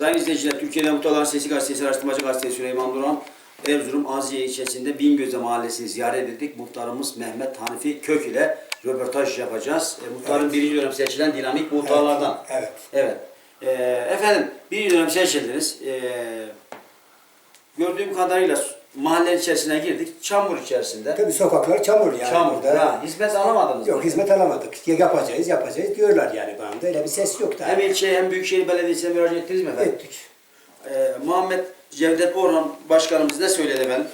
Sayın izleyiciler, Türkiye'de Muhtarların Sesi Gazetesi, Araştırmacı Gazetesi Süleyman Duran, Erzurum Aziye ilçesinde Bingöz'e mahallesini ziyaret ettik. Muhtarımız Mehmet Hanifi Kök ile röportaj yapacağız. E, muhtarın birinci dönem seçilen dinamik muhtarlardan. Evet. Evet. E, efendim, birinci dönem seçildiniz. E, gördüğüm kadarıyla mahallenin içerisine girdik. Çamur içerisinde. Tabii sokaklar çamur yani. Çamur. burada. Ya, hizmet alamadınız Yok hizmet alamadık. Ya yapacağız, yapacağız diyorlar yani bana da. Öyle bir ses yok da. Hem ilçeye hem Büyükşehir Belediyesi'ne müracaat ettiniz mi efendim? Ettik. E, Muhammed Cevdet Orhan Başkanımız ne söyledi efendim?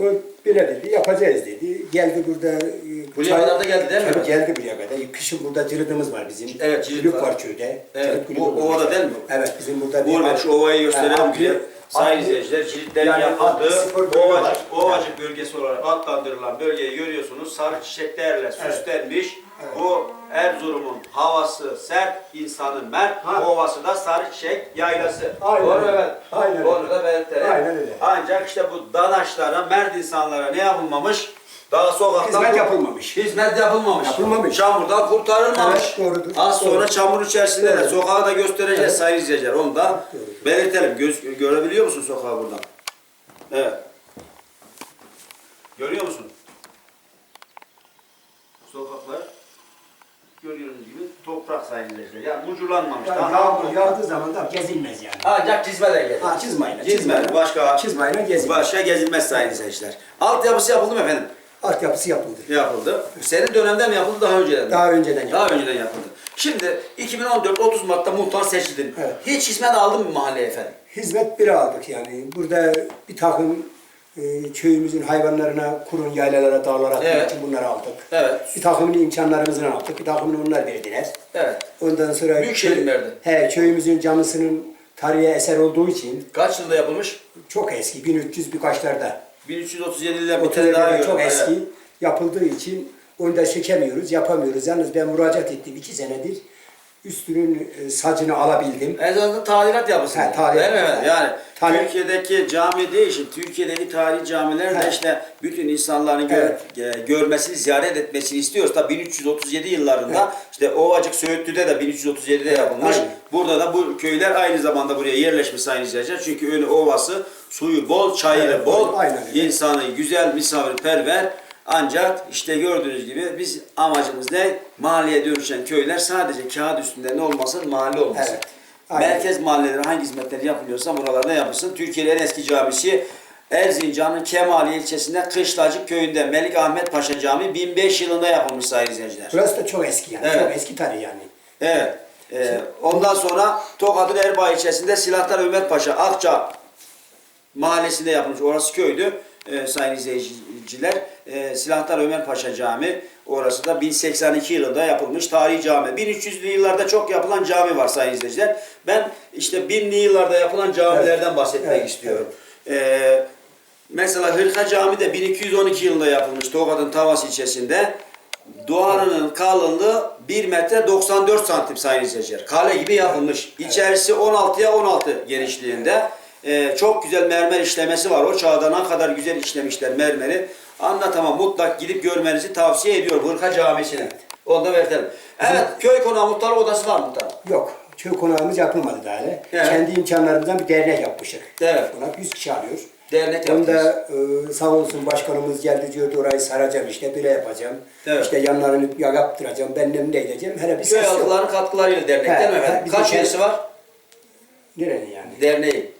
O bile dedi, yapacağız dedi. Geldi burada... e, Buraya çay- kadar da geldi değil mi? Tabii geldi buraya kadar. Kışın burada cırıdımız var bizim. Evet, cirit Kulüp var. var köyde. Evet, kulübü bu var. ovada değil mi? Evet, bizim burada bir... Burada şu ovayı gösterelim diye. atlı- Sayın atlı- izleyiciler, kilitlerin Yani yapıldığı spor bölümü var. Ovacık, Ovacık bölgesi olarak adlandırılan bölgeyi görüyorsunuz. Sarı çiçeklerle süslenmiş. Bu Erzurum'un havası sert, insanı mert, Ha. ovası da sarı çiçek yaylası. Aynen Doğru öyle. efendim? Aynen Onu öyle. da belirtelim. Aynen öyle. Ancak işte bu danaşlara, mert insanlara ne yapılmamış? Daha sokakta Hizmet yapılmamış. Hizmet yapılmamış. Yapılmamış. Çamurdan kurtarılmamış. Evet, doğrudur. Az sonra Doğru. çamur içerisinde de Doğru. sokağı da göstereceğiz Evet. sayın izleyiciler. Onu da Doğrudur. belirtelim. Göz, görebiliyor musun sokağı buradan? Evet. Görüyor musun? Sokaklar görüyorsunuz gibi toprak izleyiciler. Yani muculanmamış. Yani yağmur yağdığı zaman da gezilmez yani. Ancak çizmeler gelir. Ha, çizmeyle. Çizme, başka Çizmeyle gezilmez. başka gezilmez sayın izleyiciler. Altyapısı yapıldı mı efendim? Altyapısı yapıldı. Yapıldı. Senin dönemde mi yapıldı daha önceden mi? Daha önceden yapıldı. Daha önceden yapıldı. Şimdi 2014 30 Mart'ta muhtar seçildin. Evet. Hiç hizmet aldın mı mahalleye efendim? Hizmet biri aldık yani. Burada bir takım e, köyümüzün hayvanlarına, kurun yaylalara, dağlara atmak Evet. için bunları aldık. Evet. Bir takımını imkanlarımızdan aldık, bir takımını onlar verdiler. Evet. Ondan sonra... Büyükşehir mi verdi? He, köyümüzün camısının tarihi eser olduğu için Kaç yılında yapılmış? çok eski, 1300 birkaçlarda. 1337 ile bir O tane daha çok eski yapıldığı için onu da çekemiyoruz, yapamıyoruz. Yalnız ben müracaat ettim iki senedir. Üstünün e, sacını alabildim. En azından tadilat yapılsın. He, tadilat. Değil mi efendim? Yani Tadilat. Türkiye'deki cami değişik. Türkiye'deki tarihi camiler de işte bütün insanların gör- e, görmesini, ziyaret etmesini istiyoruz. Tabii 1337 yıllarında işte Ovacık Söğütlü'de de 1337'de yapılmış. Aynen. Burada da bu köyler aynı zamanda buraya yerleşmiş sayın izleyiciler. Çünkü önü ovası, suyu bol, çayırı Evet, bol, aynen öyle. insanı güzel, misafirperver. Ancak işte gördüğünüz gibi biz amacımız ne? Mahalleye dönüşen köyler sadece kağıt üstünde ne olmasın? Mahalle olmasın. Evet. Aynen. Merkez mahalleleri hangi hizmetler yapılıyorsa buralarda yapılsın. Türkiye'nin en eski camisi Erzincan'ın Kemali ilçesinde Kışlacık köyünde Melik Ahmet Paşa Camii 1005 yılında yapılmış sayın izleyiciler. Burası da çok eski yani, Evet. çok eski tarih yani. Evet. Ee, ondan sonra Tokat'ın Erbaa ilçesinde Silahtar Ömer Paşa Akça mahallesinde yapılmış. Orası köydü. Ee, sayın izleyiciler. Ee, Silahtar Ömer Paşa Camii. Orası da 1082 yılında yapılmış tarihi cami. 1300'lü yıllarda çok yapılan cami var sayın izleyiciler. Ben işte 1000'li yıllarda yapılan camilerden bahsetmek Evet, istiyorum. Ee, mesela Hırka Cami de 1212 yılında yapılmış Tokat'ın Tavas ilçesinde. Duvarının kalınlığı 1 metre 94 santim sayın izleyiciler. Kale gibi yapılmış. İçerisi 16'ya 16 genişliğinde. Ee, çok güzel mermer işlemesi var. O çağda ne kadar güzel işlemişler mermeri. Anlatamam. Mutlak gidip görmenizi tavsiye ediyorum. Hırka Camisi'ne. Onu da belirtelim. Evet. Köy konağı muhtarı odası var muhtar. Yok, köy konağımız yapılmadı daha hele. Evet. Kendi imkanlarımızdan bir dernek yapmıştık. Evet. Konak 100 kişi alıyor. Dernek Onda yaptınız. e, sağ olsun başkanımız geldi diyordu orayı saracağım işte böyle yapacağım. Evet. İşte yanlarını ya yaptıracağım, ben ne edeceğim. Hele bir Köy ses yok. halklarının katkılarıyla dernek He, değil mi he, efendim? bizim Kaç üyesi var? Nerenin yani? Derneği.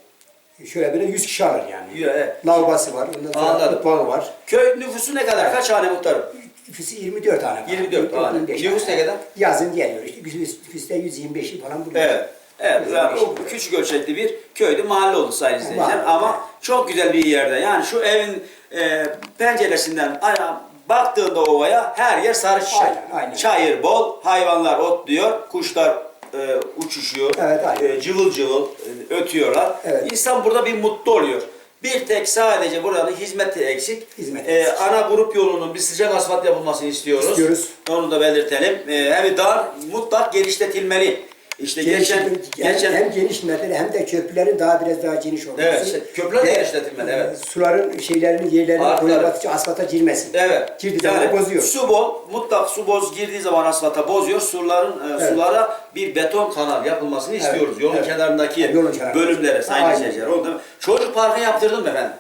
Şöyle böyle 100 kişi alır yani. Yürü, evet. Lavabası var, ondan sonra Anladım. mutfağı var. Köy nüfusu ne kadar? Kaç hane muhtarım? Nüfusu 24 tane. falan. 24 tane. 25 Nüfus ne kadar? Yazın geliyor işte. Nüfus- Nüfusta 125'i falan buluyor. Evet. Evet, yani o küçük ölçekli bir köydü, mahalle oldu sayın izleyiciler. Mahalle, Ama çok güzel bir yerde. Yani şu evin e, penceresinden aya, baktığında ovaya her yer sarı çiçek. Aynen, aynen. Çayır bol, hayvanlar otluyor, kuşlar e, uçuşuyor. Evet, aynen. E, cıvıl cıvıl e, ötüyorlar. Evet. İnsan burada bir mutlu oluyor. Bir tek sadece buranın hizmeti eksik. Hizmet E, eksik. ana grup yolunun bir sıcak asfalt yapılmasını istiyoruz. İstiyoruz. Onu da belirtelim. E, hem dar mutlak genişletilmeli. İşte Geniş- geçen hem, geçen hem genişlemeli hem de köprülerin daha biraz daha geniş olması. Evet, işte köprüler de genişletilmeli, evet. e, Suların şeylerini yerlerini Artı, koyulatıcı asfalta girmesin. Evet. Girdiği zaman bozuyor. Su bol, mutlak su boz girdiği zaman asfalta bozuyor. Suların e, Evet. sulara bir beton kanal yapılmasını istiyoruz. Yolun evet. kenarındaki Evet, yolun kenarında. bölümlere sayın. Orada çocuk parkı yaptırdım efendim?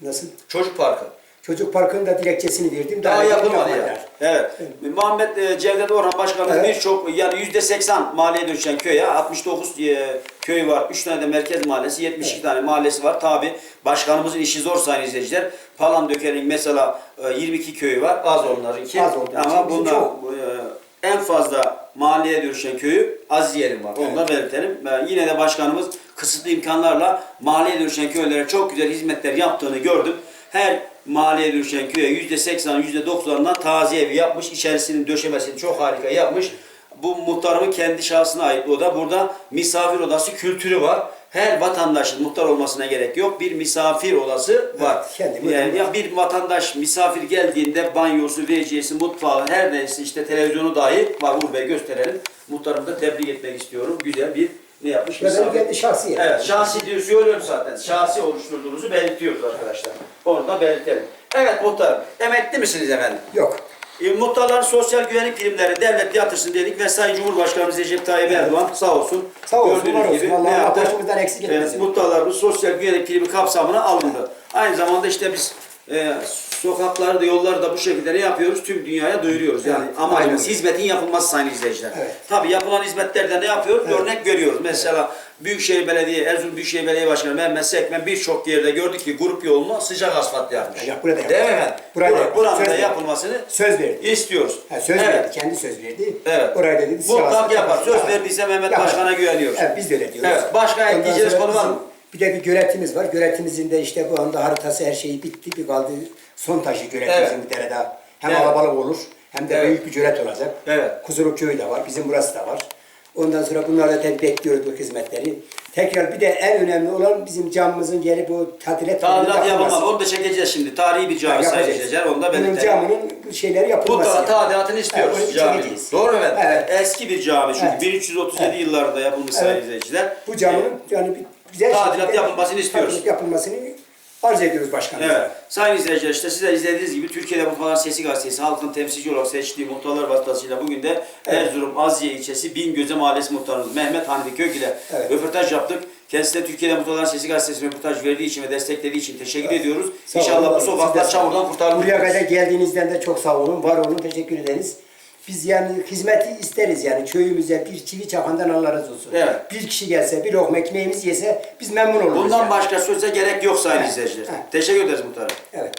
Nasıl? Çocuk parkı. Çocuk parkının da dilekçesini verdim. Daha henüz yapılmadı ya. Evet. Muhammed e, Cevdet Orhan Başkanımız Evet. birçok yani yüzde seksen mahalleye dönüşen köye 69 e, köy var. 3 tane de merkez mahallesi, 72 tane mahallesi var. Tabi başkanımızın işi zor sayın izleyiciler. Palandöken'in mesela e, 22 köyü var. Az onlarınki. Az için Ama bunlar çok. e, en fazla mahalleye dönüşen köyü Aziye'nin var. Onu da belirtelim. E, yine de başkanımız kısıtlı imkanlarla mahalleye dönüşen köylere çok güzel hizmetler yaptığını gördüm. Her mahalleye dönüşen köye yüzde seksen, yüzde doksanından taziye evi yapmış. İçerisinin döşemesini çok harika yapmış. Bu muhtarımın kendi şahsına ait o da. Burada misafir odası kültürü var. Her vatandaşın muhtar olmasına gerek yok. Bir misafir odası var. Evet, yani ya bir vatandaş misafir geldiğinde banyosu, WC'si, mutfağı, her neyse işte televizyonu dahi var. Uğur Bey gösterelim. Muhtarımı da tebrik etmek istiyorum. Güzel bir ne yapmış? Ve benim kendi şahsi yerim. Evet, şahsi diyor, söylüyorum zaten. Şahsi oluşturduğunuzu belirtiyoruz arkadaşlar. Onu da belirtelim. Evet muhtarım, emekli misiniz efendim? Yok. E, muhtarların sosyal güvenlik primleri devlet yatırsın dedik ve Sayın Cumhurbaşkanımız Recep Tayyip Erdoğan sağ olsun. Sağ olsun, var olsun. ne yaptı? başımızdan eksik etmesin. E, muhtarlarımız sosyal güvenlik primi kapsamına alındı. Aynı zamanda işte biz e, sokakları da yolları da bu şekilde ne yapıyoruz? Tüm dünyaya duyuruyoruz. Yani Evet, amacımız aynen. hizmetin yapılması sayın izleyiciler. Evet. Tabii yapılan hizmetlerde ne yapıyoruz? Evet. Örnek görüyoruz. Mesela Büyükşehir Belediye, Erzurum Büyükşehir Belediye Başkanı Mehmet Sekmen birçok yerde gördük ki grup yolunu sıcak asfalt yapmış. Ya, burada da Değil mi efendim? Burada. Buranın Söz da verdi. yapılmasını Söz verdi. istiyoruz. Ha, söz evet. verdi, kendi söz verdi. Evet. Oraya dedi. Mutlak yapar. Söz verdiyse Mehmet Yapar. Başkan'a güveniyoruz. Evet, biz de öyle diyoruz. Evet. Başka sonra konu var mı? Bir de bir göletimiz var. Göletimizin de işte bu anda haritası her şeyi bitti. Bir kaldı son taşı göletimizin Evet. bir tane daha. Hem Evet. alabalık olur hem de Evet. büyük bir gölet olacak. Evet. Kuzulu köyü de var. Bizim burası da var. Ondan sonra bunlar da tabii bekliyoruz bu hizmetleri. Tekrar bir de en önemli olan bizim camımızın geri bu tadilat Tadilat yapılması. yapılmalı. Onu da çekeceğiz şimdi. Tarihi bir cami sayılacak. Onu da Bunun belirtelim. camının şeyleri yapılması. Mutlaka yani. tadilatını istiyoruz Evet, onu caminin. çekeceğiz. Doğru mu efendim? Evet. Eski bir cami çünkü Evet. 1337 Evet. yıllarında yapılmış sayın Evet. izleyiciler. Bu caminin yani bir güzel Tadilat yapılmasını istiyoruz. tadilat yapılmasını arz ediyoruz başkanımıza. Evet. Sayın izleyiciler işte siz de izlediğiniz gibi Türkiye'de Muhtarlar Sesi Gazetesi halkın temsilci olarak seçtiği muhtarlar vasıtasıyla bugün de Evet. Erzurum Aziye ilçesi Bingöze Mahallesi muhtarımız Mehmet Hanifi Kök ile Evet. röportaj yaptık. Kendisine Türkiye'de Muhtarlar Sesi Gazetesi röportaj verdiği için ve desteklediği için teşekkür ediyoruz. Sağ olun, İnşallah var bu olun. sokaklar Siz de sağ olun. çamurdan kurtarılır. Buraya kadar geldiğinizden de çok sağ olun, var olun, teşekkür ederiz. Biz yani hizmeti isteriz yani köyümüze bir çivi çakandan Allah razı olsun. Evet. Bir kişi gelse, bir lokma ekmeğimizi yese biz memnun oluruz. Bundan yani. başka söze gerek yok sayın Evet. izleyiciler. Evet. Teşekkür ederiz muhtarım. Evet.